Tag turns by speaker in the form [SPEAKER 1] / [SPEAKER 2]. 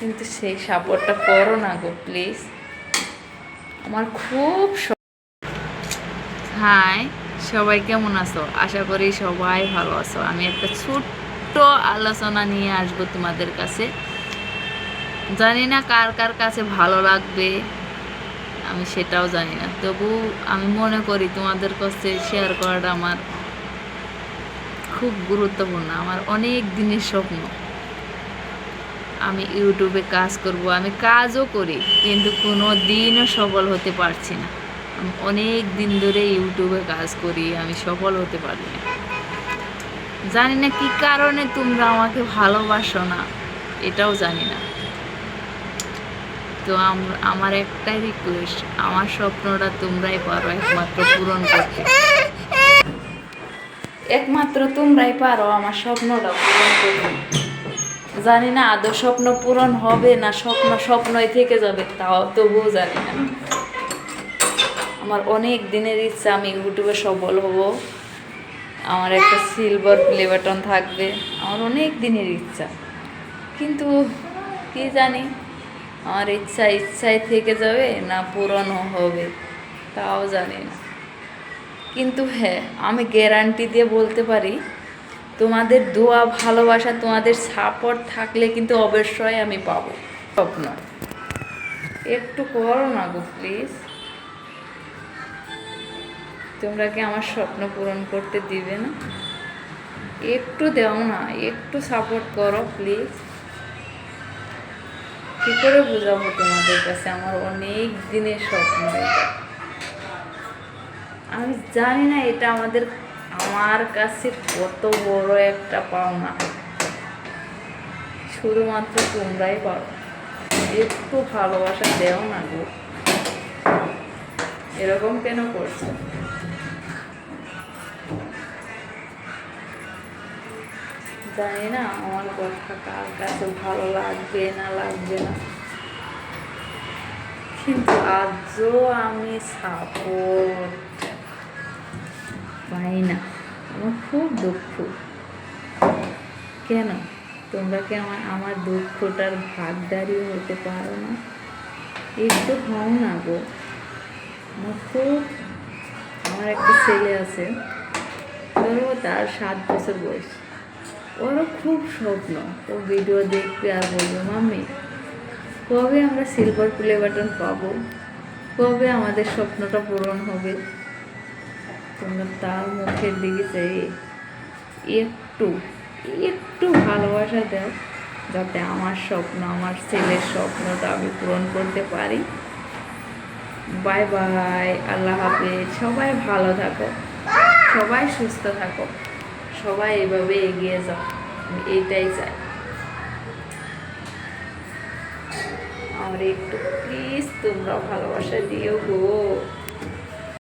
[SPEAKER 1] কিন্তু সেই সাপোর্টটা করো না গো প্লিজ আমার খুব হাই সবাই কেমন আছো? আশা করি সবাই ভালো আছো। আমি একটা ছোট্ট আলোচনা নিয়ে আসব তোমাদের কাছে। জানি না কার কার কাছে ভালো লাগবে, আমি সেটাও জানি না। তবু আমি মনে করি তোমাদের কাছে শেয়ার করাটা আমার খুব গুরুত্বপূর্ণ। আমার অনেক দিনের স্বপ্ন। আমি ইউটিউবে কাজ করব, আমি কাজও করি, কিন্তু কোনো দিনও সফল হতে পারছি না। আমি অনেক দিন ধরে ইউটিউবে কাজ করি, আমি সফল হতে পারি না। জানি না কি কারণে তোমরা আমাকে ভালোবাসো না, এটাও জানি না। তো আম- আমার একটাই রিকোয়েস্ট আমার স্বপ্নটা তোমরাই পারো একমাত্র পূরণ করতে। একমাত্র তোমরাই পারো আমার স্বপ্নটা পূরণ করতে। জানি না, আদৌ স্বপ্ন পূরণ হবে না, স্বপ্ন স্বপ্নই থেকে যাবে, তাও তবুও জানি না। আমার অনেক দিনের ইচ্ছা, আমি ইউটিউবে সফল হব আমার একটা সিলভার প্লে বাটন থাকবে, আমার অনেক দিনের ইচ্ছা। কিন্তু কি জানি, আমার ইচ্ছা ইচ্ছায় থেকে যাবে না পূরণও হবে, তাও জানি না। কিন্তু হ্যাঁ আমি গ্যারান্টি দিয়ে বলতে পারি তোমাদের দোয়া, ভালোবাসা, তোমাদের সাপোর্ট থাকলে কিন্তু অবশ্যই আমি পাবো। স্বপ্ন। একটু করো না গো প্লিজ তোমরা কি আমার স্বপ্ন পূরণ করতে দিবে না? একটু দেও না, একটু সাপোর্ট করো প্লিজ কি করে বোঝাবো তোমাদের কাছে? আমার অনেক দিনের স্বপ্ন আমি জানি না এটা আমাদের আমার কাছে কত বড় একটা পাওনা। শুধুমাত্র তোমরাই পারো। একটু ভালোবাসা দেও না গো। এরকম কেন করছ? জানি না আমার কথা কার কাছে ভালো লাগবে না লাগবে না। কিন্তু আজও আমি সাপোর্ট পাই না। আমার খুব দুঃখ। কেন? তোমরা কি আমার আমার দুঃখটার ভাগদারি হতে পারো না? একটু হও না গো। আমার খুব, আমার একটা ছেলে আছে। ধরো তার সাত বছর বয়স। ওরও খুব স্বপ্ন। ও ভিডিও দেখবে আর বলবে, মাম্মি, কবে আমরা সিলভার প্লে বাটন পাবো? কবে আমাদের স্বপ্নটা পূরণ হবে? তোমরা তার মুখের দিকে চাই একটু একটু ভালোবাসা দাও, যাতে আমার স্বপ্ন, আমার ছেলের স্বপ্নটা আমি পূরণ করতে পারি। বাই বাই, আল্লাহ হাফেজ, সবাই ভালো থাকো, সবাই সুস্থ থাকো, সবাই এভাবে এগিয়ে যাও এইটাই চাই। আমার একটু প্লিজ তোমরা ভালোবাসা দিও গো।